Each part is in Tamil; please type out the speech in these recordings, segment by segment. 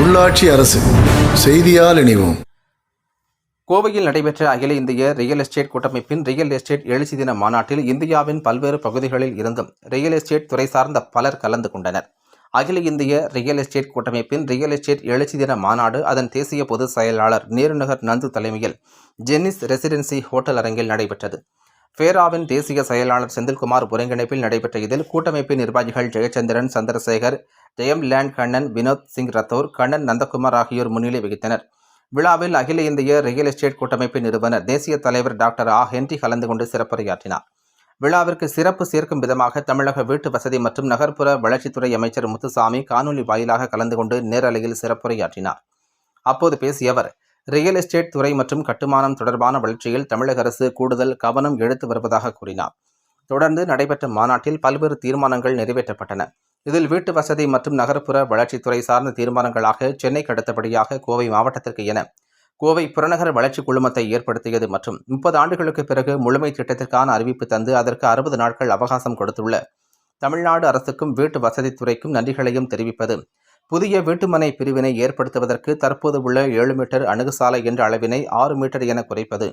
உள்ளாட்சி அரசு செய்தியால் இணைவோம். கோவையில் நடைபெற்ற அகில இந்திய ரியல் எஸ்டேட் கூட்டமைப்பின் ரியல் எஸ்டேட் எழுச்சி தின மாநாட்டில் இந்தியாவின் பல்வேறு பகுதிகளில் இருந்தும் ரியல் எஸ்டேட் துறை சார்ந்த பலர் கலந்து கொண்டனர். அகில இந்திய ரியல் எஸ்டேட் கூட்டமைப்பின் ரியல் எஸ்டேட் எழுச்சி தின மாநாடு அதன் தேசிய பொதுச் செயலாளர் நேருநகர் நந்து தலைமையில் ஜென்னிஸ் ரெசிடென்சி ஹோட்டல் அரங்கில் நடைபெற்றது. ஃபேராவின் தேசிய செயலாளர் செந்தில்குமார் ஒருங்கிணைப்பில் நடைபெற்ற இதில் கூட்டமைப்பின் நிர்வாகிகள் ஜெயச்சந்திரன் சந்திரசேகர் ஜெயம் லேண்ட் கண்ணன் வினோத் சிங் ரத்தோர் கண்ணன் நந்தகுமார் ஆகியோர் முன்னிலை வகித்தனர். விழாவில் அகில இந்திய ரியல் எஸ்டேட் கூட்டமைப்பின் நிறுவனர் தேசிய தலைவர் டாக்டர் ஆ. ஹென்றி கலந்து கொண்டு சிறப்புரையாற்றினார். விழாவிற்கு சிறப்பு சேர்க்கும் விதமாக தமிழக வீட்டு வசதி மற்றும் நகர்ப்புற வளர்ச்சித்துறை அமைச்சர் முத்துசாமி காணொலி வாயிலாக கலந்து கொண்டு நேரலையில் சிறப்புரையாற்றினார். அப்போது பேசிய அவர் ரியல் எஸ்டேட் துறை மற்றும் கட்டுமானம் தொடர்பான வளர்ச்சியில் தமிழக அரசு கூடுதல் கவனம் எடுத்து வருவதாக கூறினார். தொடர்ந்து நடைபெற்ற மாநாட்டில் பல்வேறு தீர்மானங்கள் நிறைவேற்றப்பட்டன. இதில் வீட்டு வசதி மற்றும் நகர்ப்புற வளர்ச்சித்துறை சார்ந்த தீர்மானங்களாக சென்னைக்கு அடுத்தபடியாக கோவை மாவட்டத்திற்கு என கோவை புறநகர் வளர்ச்சி குழுமத்தை ஏற்படுத்தியது மற்றும் முப்பது ஆண்டுகளுக்கு பிறகு முழுமை திட்டத்திற்கான அறிவிப்பு தந்து அதற்கு அறுபது நாட்கள் அவகாசம் கொடுத்துள்ள தமிழ்நாடு அரசுக்கும் வீட்டு வசதித்துறைக்கும் நன்றிகளையும் தெரிவிப்பது புதிய வீட்டுமனை பிரிவினை ஏற்படுத்துவதற்கு தற்போது உள்ள ஏழு மீட்டர் அணுகுசாலை என்ற அளவினை ஆறு மீட்டர் என குறைப்பது.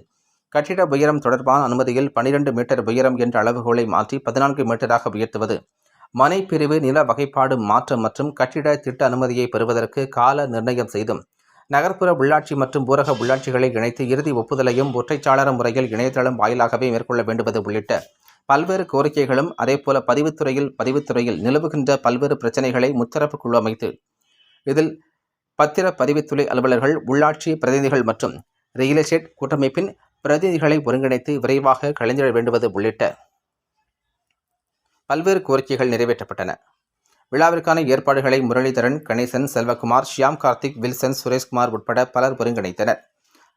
கட்டிட உயரம் தொடர்பான அனுமதியில் பனிரெண்டு மீட்டர் உயரம் என்ற அளவுகோலை மாற்றி பதினான்கு மீட்டராக உயர்த்துவது. மனை பிரிவு நில வகைப்பாடு மாற்றம் மற்றும் கட்டிட திட்ட அனுமதியை பெறுவதற்கு கால நிர்ணயம் செய்தும் நகர்ப்புற உள்ளாட்சி மற்றும் ஊரக உள்ளாட்சிகளை இணைத்து இறுதி ஒப்புதலையும் ஒற்றைச்சாளர முறையில் இணையதளம் வாயிலாகவே மேற்கொள்ள வேண்டுவது உள்ளிட்ட பல்வேறு கோரிக்கைகளும் அதேபோல பதிவுத்துறையில் பதிவுத்துறையில் நிலவுகின்ற பல்வேறு பிரச்சனைகளை முத்தரப்பு குழு அமைத்து இதில் பத்திர பதிவுத்துறை அலுவலர்கள் உள்ளாட்சி பிரதிநிதிகள் மற்றும் ரியல் எஸ்டேட் கூட்டமைப்பின் பிரதிநிதிகளை ஒருங்கிணைத்து விரைவாக கலைஞர வேண்டுவது உள்ளிட்ட பல்வேறு கோரிக்கைகள் நிறைவேற்றப்பட்டன. விழாவிற்கான ஏற்பாடுகளை முரளிதரன் கணேசன் செல்வகுமார் ஷியாம் கார்த்திக் வில்சன் சுரேஷ்குமார் உட்பட பலர் ஒருங்கிணைத்தனர்.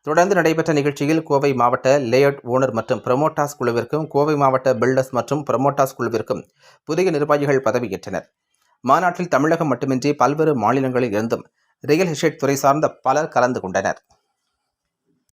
தொடர்ந்து நடைபெற்ற நிகழ்ச்சியில் கோவை மாவட்ட லேஅவுட் ஓனர் மற்றும் ப்ரமோட்டாஸ் குழுவிற்கும் கோவை மாவட்ட பில்டர்ஸ் மற்றும் ப்ரமோட்டாஸ் குழுவிற்கும் புதிய நிர்வாகிகள் பதவியேற்றனர். மாநாட்டில் தமிழகம் மட்டுமின்றி பல்வேறு மாநிலங்களில் இருந்தும் ரியல் எஸ்டேட் துறை சார்ந்த பலர் கலந்து கொண்டனர்.